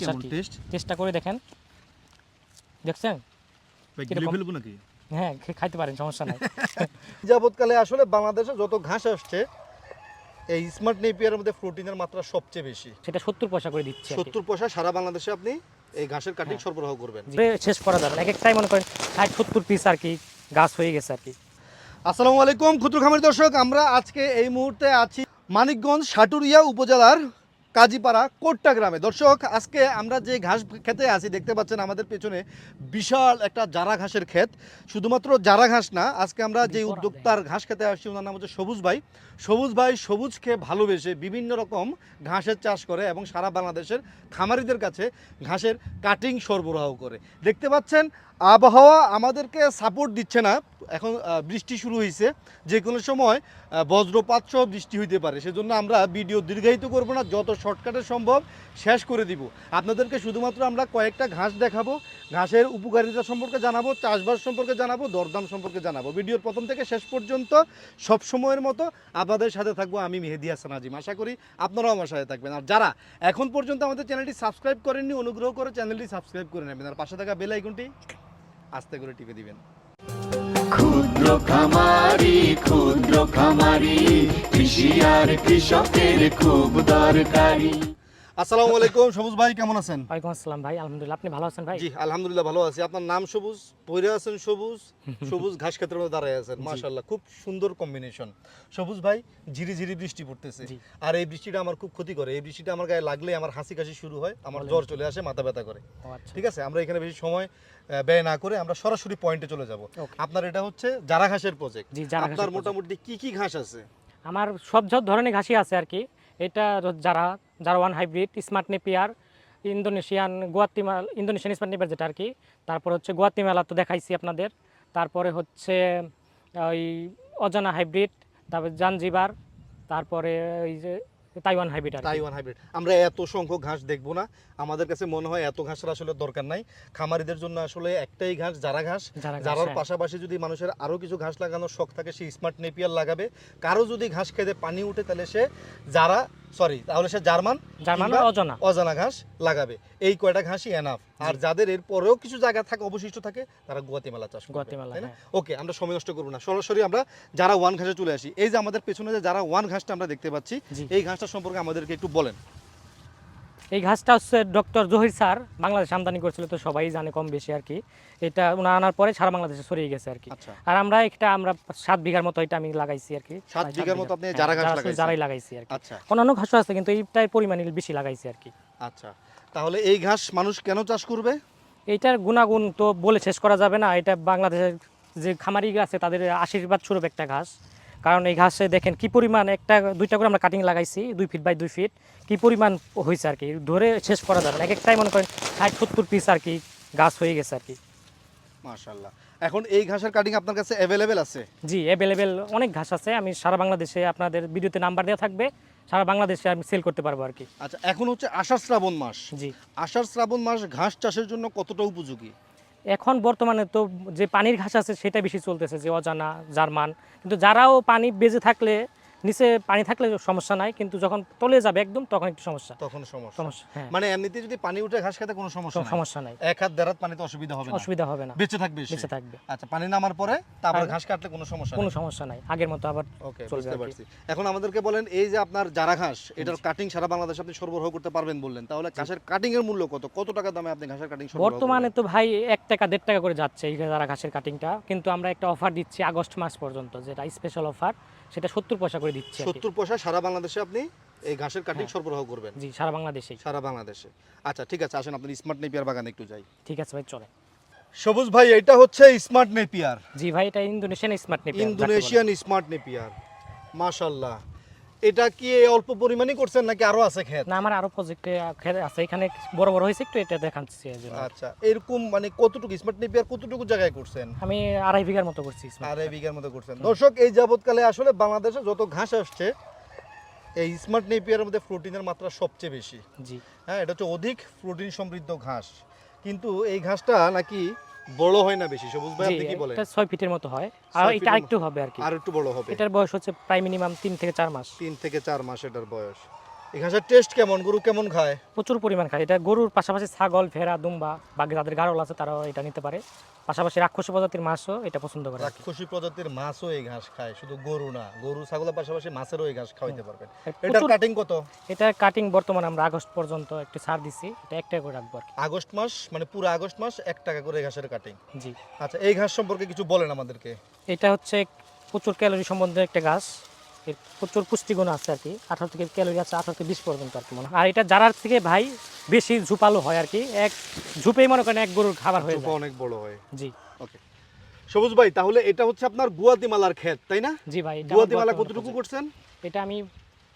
কেমন টেস্ট চেষ্টা করে দেখেন। দেখছেন? ফেলব নাকি? হ্যাঁ খাইতে পারেন সমস্যা নাই। যাবৎকালে আসলে বাংলাদেশে যত ঘাস আসছে এই স্মার্ট নেপিয়ারের মধ্যে প্রোটিনের মাত্রা সবচেয়ে বেশি। সেটা সত্তর পয়সা করে দিচ্ছে সত্তর পয়সা সারা বাংলাদেশে আপনি এই ঘাসের কাটিং হ্যাঁ। সরবরাহ করবেন। শেষ করা যাবে এক একটাই মনে করেন ষাট সত্তর পিস আর কি গাছ হয়ে গেছে আর কি। আসসালামু আলাইকুম ক্ষুদ্র খামারি দর্শক আমরা আজকে এই মুহূর্তে আছি মানিকগঞ্জ সাটুরিয়া উপজেলার কাজীপাড়া কোট্টা গ্রামে। দর্শক আজকে আমরা যে ঘাস খেতে আছি দেখতে পাচ্ছেন আমাদের পেছনে বিশাল একটা জারা ঘাসের ক্ষেত। শুধুমাত্র জারা ঘাস না আজকে আমরা যে উদ্যোক্তার ঘাস খেতে আসছি ওনার নাম হচ্ছে সবুজ ভাই। সবুজ ভাই সবুজ খেয়ে ভালোবেসে বিভিন্ন রকম ঘাসের চাষ করে এবং সারা বাংলাদেশের খামারিদের কাছে ঘাসের কাটিং সরবরাহ করে। দেখতে পাচ্ছেন আবহাওয়া আমাদেরকে সাপোর্ট দিচ্ছে না। এখন বৃষ্টি শুরু হয়েছে যে কোনো সময় বজ্রপাত সহ বৃষ্টি হইতে পারে। সেজন্য আমরা ভিডিও দীর্ঘায়িত করব না, যত শর্টকাটে সম্ভব শেষ করে দিব। আপনাদেরকে শুধুমাত্র আমরা কয়েকটা ঘাস দেখাবো। ঘাসের উপকারিতা সম্পর্কে জানাব, চাষবাস সম্পর্কে জানাব, দরদাম সম্পর্কে জানাব। ভিডিওর প্রথম থেকে শেষ পর্যন্ত সব সময়ের মতো আপনাদের সাথে থাকব আমি মেহেদি হাসান আজিম। আশা করি আপনারাও আমার সাথে থাকবেন। আর যারা এখন পর্যন্ত আমাদের চ্যানেলটি সাবস্ক্রাইব করেননি, অনুগ্রহ করে চ্যানেলটি সাবস্ক্রাইব করে নেবেন। আর পাশে থাকা বেল আইকনটি আস্তে করে টিপে দিবেন। ক্ষুদ্র খামারি ক্ষুদ্র খামারি কৃষি আর কৃষকের খুব দরকারি। আসসালামু আলাইকুম সবুজ ভাই কেমন আছেন? ওয়ালাইকুম আসসালাম ভাই আলহামদুলিল্লাহ আপনি ভালো আছেন ভাই? জি আলহামদুলিল্লাহ ভালো আছি। আপনার নাম সবুজ? আছেন সবুজ? সবুজ ঘাস ক্ষেত্রের মধ্যে দাঁড়ায় আছেন মাশাআল্লাহ খুব সুন্দর কম্বিনেশন সবুজ ভাই ঝিরি ঝিরি বৃষ্টি পড়তেছে। আর এই বৃষ্টিটা আমার খুব ক্ষতি করে। এই বৃষ্টিটা আমার গায়ে লাগলে আমার হাসি কাশি শুরু হয় আমার জ্বর চলে আসে মাথা ব্যথা করে। আচ্ছা। ঠিক আছে? আমরা এখানে বেশি সময় ব্যয় না করে আমরা সরাসরি পয়েন্টে চলে যাব। আপনার এটা হচ্ছে জারা ঘাসের প্রজেক্ট আপনার মোটামুটি কি কি ঘাস আছে? আমার সব সব ধরনের ঘাসই আছে আর কি। এটা যারা যারা one hybrid smart Napier Indonesian Guatemala Indonesian smart Napier যেটা আর কি তারপর হচ্ছে গুয়াতিমালা তো দেখাইছি আপনাদের, তারপরে হচ্ছে ওই অজানা হাইব্রিড তারপর জানজিবার তারপরে ওই যে তাইওয়ান হাইব্রিড তাইওয়ান হাইব্রিড। আমরা এত সংখ্যক ঘাস দেখব না। আমাদের কাছে মনে হয় এত ঘাসের আসলে দরকার নাই। খামারিদের জন্য আসলে একটাই ঘাস যারা ঘাস। যারার হ্যাঁ। পাশাপাশি যদি মানুষের আরও কিছু ঘাস লাগানোর শখ থাকে সে স্মার্ট নেপিয়ার লাগাবে। কারও যদি ঘাস খেতে পানি উঠে তাহলে সে যারা সরি তাহলে সে জার্মান জার্মান অজানা। অজানা ঘাস লাগাবে। এই কয়টা ঘাসই এনাফ আর যাদের এর পরেও কিছু জায়গা থাকে অবশিষ্ট থাকে তারা গুয়াতিমালা চাষ গুয়াতিমালা, তাই না? হ্যাঁ। ওকে আমরা সময় নষ্ট করব না। সরাসরি আমরা যারা ওয়ান ঘাসে চলে আসি এই যে আমাদের পেছনে যে যারা ওয়ান ঘাসটা আমরা দেখতে পাচ্ছি। এই ঘাসটা সম্পর্কে আমাদেরকে একটু বলেন। এই ঘাসটা হচ্ছে ডক্টর জহির স্যার বাংলাদেশ আমদানি করেছিল তো সবাই জানে কম বেশি আর কি। এটা ওনার আনার পরে সারা বাংলাদেশে ছড়িয়ে গেছে আর কি। আচ্ছা। আর আমরা একটা আমরা সাত বিঘার মতো এটা আমি লাগাইছি আর কি। সাত বিঘার মতো আপনি হ্যাঁ, জারা ঘাস লাগাইছেন? জারাই লাগাইছি আর কি। আচ্ছা। অন্যান্য ঘাসও আছে কিন্তু এইটার পরিমাণ বেশি লাগাইছি আর কি। আচ্ছা। তাহলে এই ঘাস মানুষ কেন চাষ করবে? এইটার গুণাগুণ তো বলে শেষ করা যাবে না। এটা বাংলাদেশের যে খামারি আছে তাদের আশীর্বাদ স্বরূপ একটা ঘাস। কারণ এই ঘাসে দেখেন কি পরিমাণ একটা দুইটা করে আমরা কাটিং লাগাইছি দুই ফিট বাই দুই ফিট কি পরিমাণ হয়েছে আর কি ধরে শেষ করা যাবে না। এক একটাই মনে করেন ষাট সত্তর পিস আর কি গাছ হয়ে গেছে আর কি। মাশাল্লাহ এখন এই ঘাসের কাটিং আপনার কাছে অ্যাভেলেবেল আছে? জি অ্যাভেলেবেল অনেক ঘাস আছে আমি সারা বাংলাদেশে আপনাদের ভিডিওতে নাম্বার দেওয়া থাকবে সারা বাংলাদেশে আমি সেল করতে পারব আর কি। আচ্ছা এখন হচ্ছে আষাঢ় শ্রাবণ মাস। জি। আষাঢ় শ্রাবণ মাস ঘাস চাষের জন্য কতটা উপযোগী? এখন বর্তমানে তো যে পানির ঘাস আছে সেটা বেশি চলতেছে, যে অজানা, জার্মান। কিন্তু যারাও পানি বেজে থাকলে নিচে পানি থাকলে সমস্যা নাই কিন্তু যখন তলে যাবে একদম তখন একটু সমস্যা। তখন সমস্যা। হ্যাঁ। মানে এমনিতে যদি পানি উঠে ঘাস খেতে কোনো সমস্যা সমস্যা নাই। এক হাত দেড় হাত পানিতে অসুবিধা হবে না? অসুবিধা হবে না। বেঁচে থাকবে বেঁচে থাকবে। আচ্ছা পানি নামার পরে তারপর ঘাস কাটলে কোনো সমস্যা কোনো সমস্যা নাই। আগের মতো আবার ওকে বুঝতে পারছি। এখন আমাদেরকে বলেন এই যে আপনার যারা ঘাস এটার কাটিং সারা বাংলাদেশে আপনি সরবরাহ করতে পারবেন বললেন। তাহলে ঘাসের কাটিং এর মূল্য কত? কত টাকা দামে আপনি ঘাসের কাটিং বর্তমানে তো ভাই এক টাকা দেড় টাকা করে যাচ্ছে এই যারা ঘাসের কাটিংটা কিন্তু আমরা একটা অফার দিচ্ছি আগস্ট মাস পর্যন্ত যেটা স্পেশাল অফার সেটা সত্তর পয়সা করে দিচ্ছে সত্তর পয়সা সারা বাংলাদেশে আপনি এই ঘাসের কাটিং হ্যাঁ। সরবরাহ করবেন। জি সারা বাংলাদেশে সারা বাংলাদেশে। আচ্ছা ঠিক আছে আসেন আপনার স্মার্ট নেপিয়ার বাগানে একটু যাই। ঠিক আছে ভাই চলে সবুজ ভাই এটা হচ্ছে স্মার্ট নেপিয়ার জি ভাই এটা Indonesian smart Napier Indonesian smart Napier মাশাল্লাহ। এটা কি এই অল্প পরিমাণে করছেন নাকি আরও আছে ক্ষেত? না আমার আরও প্রজেক্টে আছে। এখানে বড় বড় হয়েছে একটু এটা দেখাচ্ছি আচ্ছা এরকম মানে কতটুকু স্মার্ট নেপিয়ার কতটুকু জায়গায় করছেন? আমি আড়াই বিঘার মতো করছি আড়াই বিঘার মতো করছেন। দর্শক এই যাবৎকালে আসলে বাংলাদেশে যত ঘাস আসছে এই স্মার্ট নেপিয়ারের মধ্যে প্রোটিনের মাত্রা সবচেয়ে বেশি। জি। হ্যাঁ এটা হচ্ছে অধিক প্রোটিন সমৃদ্ধ ঘাস। কিন্তু এই ঘাসটা নাকি বড় হয় না বেশি সবুজ ভাই আপনি কি বলেন? এটা 6 ফিটের মতো হয়। আর এটা আরেকটু হবে আর কি। আর একটু বড় হবে। এটার বয়স হচ্ছে প্রায় মিনিমাম 3 থেকে 4 মাস। 3 থেকে 4 মাস এটার বয়স। এই ঘাসের টেস্ট কেমন? গরু কেমন খায়? প্রচুর পরিমাণ খায়। এটা গরুর পাশাপাশি ছাগল ভেড়া দুম্বা বা যাদের গাড়ল আছে তারাও এটা নিতে পারে। পাশাপাশি রাক্ষসী প্রজাতির মাছও এটা পছন্দ করে রাক্ষসী প্রজাতির মাছও এই ঘাস খায় শুধু গরু না গরু ছাগলের পাশাপাশি মাছেরও এই ঘাস খাওয়াইতে পারবেন। এটার কাটিং কত? এটা কাটিং বর্তমানে আমরা আগস্ট পর্যন্ত একটু ছাড় দিছি এটা এক টাকা করে রাখব আর আগস্ট মাস মানে পুরো আগস্ট মাস এক টাকা করে ঘাসের কাটিং জি। আচ্ছা এই ঘাস সম্পর্কে কিছু বলেন আমাদেরকে। এটা হচ্ছে প্রচুর ক্যালোরি সম্বন্ধে একটা গাছ এর প্রচুর পুষ্টিগুণ আছে আর কি। আঠারো থেকে ক্যালোরি আছে আঠারো থেকে বিশ পর্যন্ত আর কি মনে হয়। আর এটা যারার থেকে ভাই বেশি ঝুপালো হয় আর কি এক ঝুপেই মনে করেন এক গরুর খাবার হয়ে যায়। অনেক বড় হয়। জি। ওকে। সবুজ ভাই তাহলে এটা হচ্ছে আপনার গুয়াতিমালার ক্ষেত তাই না? জি ভাই গুয়াতিমালা কতটুকু করছেন? এটা আমি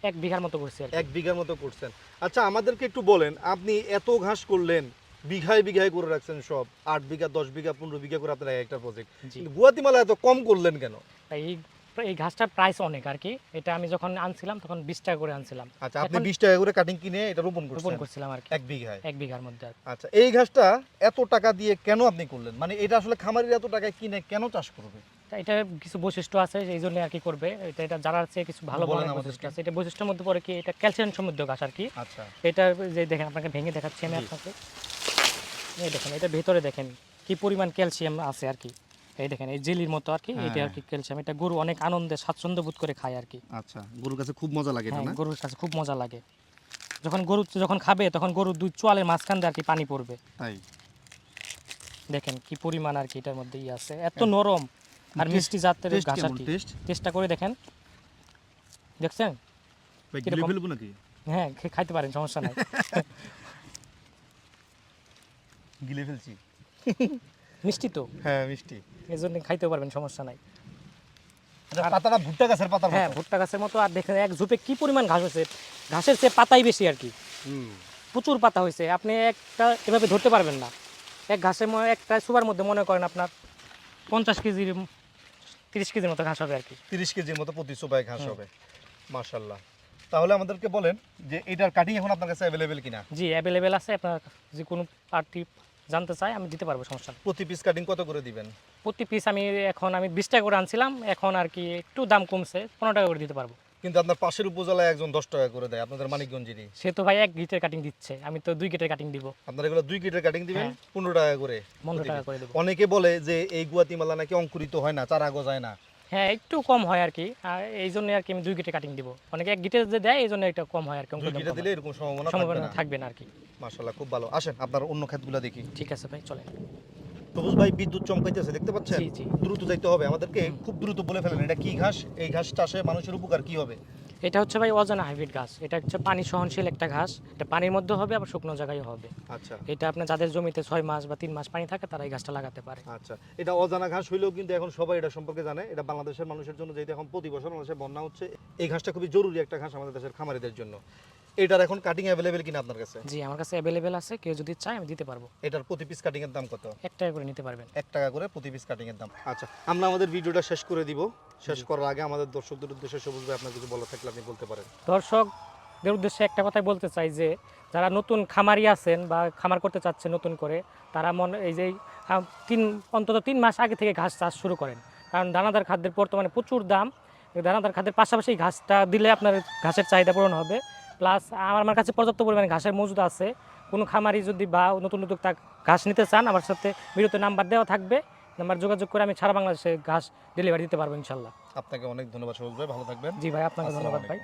এক বিঘার মতো করছি এক বিঘার মতো করছেন। আচ্ছা আমাদেরকে একটু বলেন আপনি এত ঘাস করলেন বিঘায় বিঘায় করে রাখছেন সব আট বিঘা দশ বিঘা পনেরো বিঘা করে আপনার একটা প্রজেক্ট গুয়াতিমালা এত কম করলেন কেন? এই এই ঘাসটার প্রাইস অনেক আর কি। এটা আমি যখন আনছিলাম তখন বিশ টাকা করে আনছিলাম। আচ্ছা আপনি বিশ টাকা করে কাটিং কিনে এটা রোপণ রোপণ করছিলাম আর কি। এক বিঘায়? এক বিঘার মধ্যে আচ্ছা এই ঘাসটা এত টাকা দিয়ে কেন আপনি করলেন? মানে এটা আসলে খামারির এত টাকায় কিনে কেন চাষ করবে? এটা কিছু বৈশিষ্ট্য আছে এই জন্য আর কি করবে। এটা এটা জানার চেয়ে কিছু ভালো বৈশিষ্ট্য আছে। এটা বৈশিষ্ট্যের মধ্যে পড়ে কি এটা ক্যালসিয়াম সমৃদ্ধ ঘাস আর কি। আচ্ছা। এটা যে দেখেন আপনাকে ভেঙে দেখাচ্ছি আমি আপনাকে। এই দেখেন এটা ভেতরে দেখেন কি পরিমাণ ক্যালসিয়াম আছে আর কি। এই দেখেন এই জেলির মতো আর কি এটা আর কি ক্যালসিয়াম। এটা গরু অনেক আনন্দে স্বাচ্ছন্দ্য বোধ করে খায় আর কি। আচ্ছা গরুর কাছে খুব মজা লাগে হ্যাঁ না? গরুর কাছে খুব মজা লাগে। যখন গরু যখন খাবে তখন গরুর দুই চোয়ালের মাঝখান দিয়ে আর কি পানি পড়বে। তাই? দেখেন কি পরিমাণ আর কি এটার মধ্যে ই আছে। এত নরম আর মিষ্টি জাতের ঘাস আর কি। চেষ্টা করে দেখেন। দেখছেন? নাকি? হ্যাঁ খাইতে পারেন সমস্যা নাই। গিলে ফেলছি। মিষ্টি তো? হ্যাঁ মিষ্টি। এই জন্য খাইতে পারবেন সমস্যা নাই। আচ্ছা, পাতাটা ভুট্টা গাছের পাতা হ্যাঁ ভুট্টা গাছের মতো। আর দেখেন এক ঝুপে কি পরিমাণ ঘাস হয়েছে? ঘাসের চেয়ে পাতাই বেশি আর কি। প্রচুর পাতা হয়েছে। আপনি একটা এভাবে ধরতে পারবেন না। এক ঘাসের একটা সুবার মধ্যে মনে করেন আপনার পঞ্চাশ কেজির তিরিশ কেজির মতো ঘাস হবে আর কি। তিরিশ কেজির মতো প্রতি সোপায় ঘাস হবে। মাশাল্লাহ তাহলে আমাদেরকে বলেন যে এটার কাটিং এখন আপনার কাছে অ্যাভেলেবেল কিনা? জি অ্যাভেলেবেল আছে। আপনার যে কোনো পার্টি জানতে চাই আমি দিতে পারব সমস্যা নেই। প্রতি পিস কাটিং কত করে দিবেন? প্রতি পিস আমি এখন আমি বিশ টাকা করে আনছিলাম এখন আর কি একটু দাম কমছে পনেরো টাকা করে দিতে পারব। কিন্তু আপনার পাশের উপজেলায় একজন দশ টাকা করে দেয় আপনাদের মানিকগঞ্জেরই। সে তো ভাই এক গিটের কাটিং দিচ্ছে আমি তো দুই গিটের কাটিং দিব। আপনারা এগুলো দুই কিটের কাটিং দিবেন হ্যাঁ। পনেরো টাকা করে পনেরো টাকা করে দেবো। অনেকে বলে যে এই গুয়াতিমালা নাকি অঙ্কুরিত হয় না চারা গজায় না। হ্যাঁ একটু কম হয় আর কি আর এই জন্য আর কি আমি দুই গিটে কাটিং দিব। অনেকে এক গিটে যে দেয় এই জন্য এটা কম হয় আর কি দুই কম দিলে এরকম সম্ভাবনা থাকবে সম্ভাবনা না। থাকবে না আর কি মাশাআল্লাহ খুব ভালো। আসেন আপনার অন্য ক্ষেতগুলো দেখি। ঠিক আছে ভাই চলেন। সবুজ ভাই বিদ্যুৎ চমকাইতেছে দেখতে পাচ্ছেন? দ্রুত যাইতে হবে। আমাদেরকে খুব দ্রুত বলে ফেলেন এটা কি ঘাস? এই ঘাস চাষে মানুষের উপকার কি হবে? এটা হচ্ছে ভাই অজানা হাইব্রিড গাছ এটা হচ্ছে পানি সহনশীল একটা ঘাস। এটা পানির মধ্যে হবে আবার শুকনো জায়গায় হবে। আচ্ছা। এটা আপনার যাদের জমিতে ছয় মাস বা তিন মাস পানি থাকে তারা এই গাছটা লাগাতে পারে। আচ্ছা। এটা অজানা ঘাস হইলেও কিন্তু এখন সবাই এটা সম্পর্কে জানে। এটা বাংলাদেশের মানুষের জন্য যেহেতু এখন প্রতি বছর মানুষের বন্যা হচ্ছে এই ঘাসটা খুবই জরুরি একটা ঘাস আমাদের দেশের খামারিদের জন্য। এটার এখন কাটিং অ্যাভেলেবেল কিনা আপনার কাছে? জি আমার কাছে অ্যাভেলেবেল আছে কেউ যদি চায় আমি দিতে পারব। এটার প্রতি পিস কাটিং এর দাম কত? এক টাকা করে নিতে পারবেন। এক টাকা করে প্রতি পিস কাটিং এর দাম। আচ্ছা আমরা আমাদের ভিডিওটা শেষ করে দিব। শেষ করার আগে আমাদের দর্শকদের উদ্দেশ্যে সবুজ ভাই আপনার কিছু বলা থাকলে আপনি বলতে পারেন। দর্শকদের উদ্দেশ্যে একটা কথাই বলতে চাই যে যারা নতুন খামারি আছেন বা খামার করতে চাচ্ছেন নতুন করে তারা মনে এই যে তিন অন্তত তিন মাস আগে থেকে ঘাস চাষ শুরু করেন। কারণ দানাদার খাদ্যের বর্তমানে প্রচুর দাম। দানাদার খাদ্যের পাশাপাশি ঘাসটা দিলে আপনার ঘাসের চাহিদা পূরণ হবে। প্লাস আমার কাছে পর্যাপ্ত পরিমাণে ঘাসের মজুদ আছে। কোনো খামারি যদি বা নতুন নতুন তা ঘাস নিতে চান আমার সাথে বিরত নাম্বার দেওয়া থাকবে। নাম্বার যোগাযোগ করে আমি সারা বাংলাদেশে ঘাস ডেলিভারি দিতে পারব ইনশাল্লাহ। আপনাকে অনেক ধন্যবাদ সবুজ ভাই ভালো থাকবেন। জি ভাই আপনাকে ধন্যবাদ ভাই।